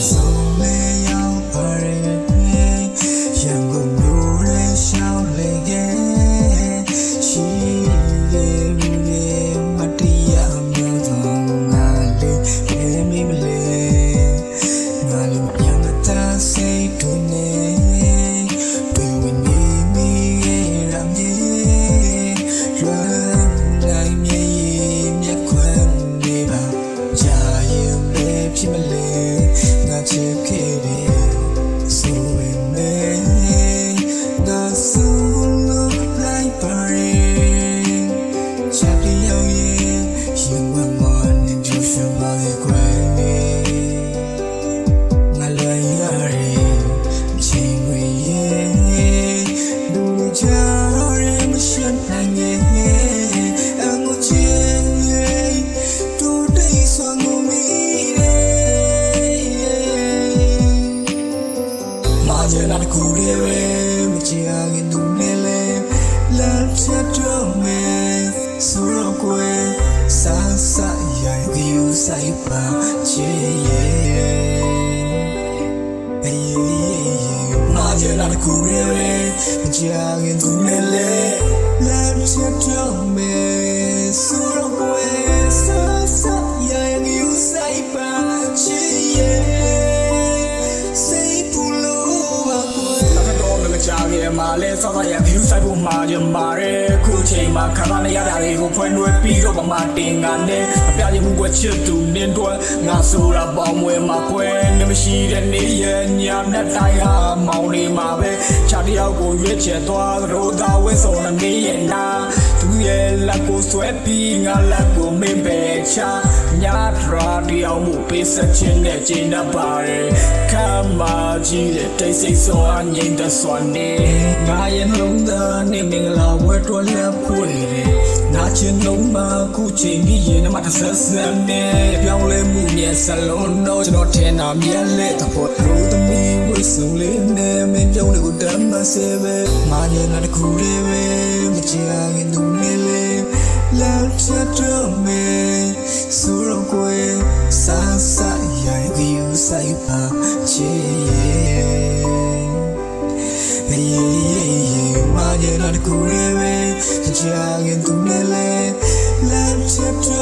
So ယူဆိုင်ပါချေရဲ့မာကျလာတကူရဲမချင်သူနဲ့လဲလမ်းချက် ခင်မှာလဲစောစောရ view ဆိုင်ဖို့မှာကြမှာရဲခုချိန်မှာခံစားနေရတာတွေကိုဖွင့်လွှဲပြီးတော့ဗမာတင်ကနေမပြရမှုကွချစ်သူနင်းတော့ငါဆိုတာပေါင်းမွဲမှာကွယ်နေမရှိတဲ့နေရညာနဲ့တိုင်းဟာမောင်နေမှာပဲခြားတယောက်ကိုရွေးချယ်သွားသလိုသာဝဲဆုံးနေရဲ့နာသူရဲ့ လက်ကိုဆွဲပြီးငါလက်ကိုမင်းပဲချာညာထရာတယောက်မှုပေးဆက်ခြင်းနဲ့ကျင်းတတ်ပါရဲ့ခံမကြီးတဲ့တိတ်ဆိတ်ဆုံးအငိမ့်တဲ့စွမ်းနေငါရဲ့နှလုံးသားနဲ့မင်္ဂလာဝဲတော်လက်ဖွေတယ်နာချင်လုံးမခုချိန်ကြီးရင်မတဆက်ဆန်နေပြောင်းလဲမှုနဲ့ဆလုံးတော့ကျွန်တော်ထင်တာမြက်လက်သဖို့ရိုးသမီးဝိစုံလေးနဲ့မင်းပြောင်းလို့တမ်းမဆဲပဲမာညာနာတခုလေးပဲမချင်ခင်သူနဲ့လေလမ်း ချက်တော့မယ်ဆိုတော့ကွယ်ဆန်းဆရိုင်ယူဆိုင်ပါချေရဲ့ Hey, hey, hey, mañana el curebe, ya en tu mele, la chapchome, suro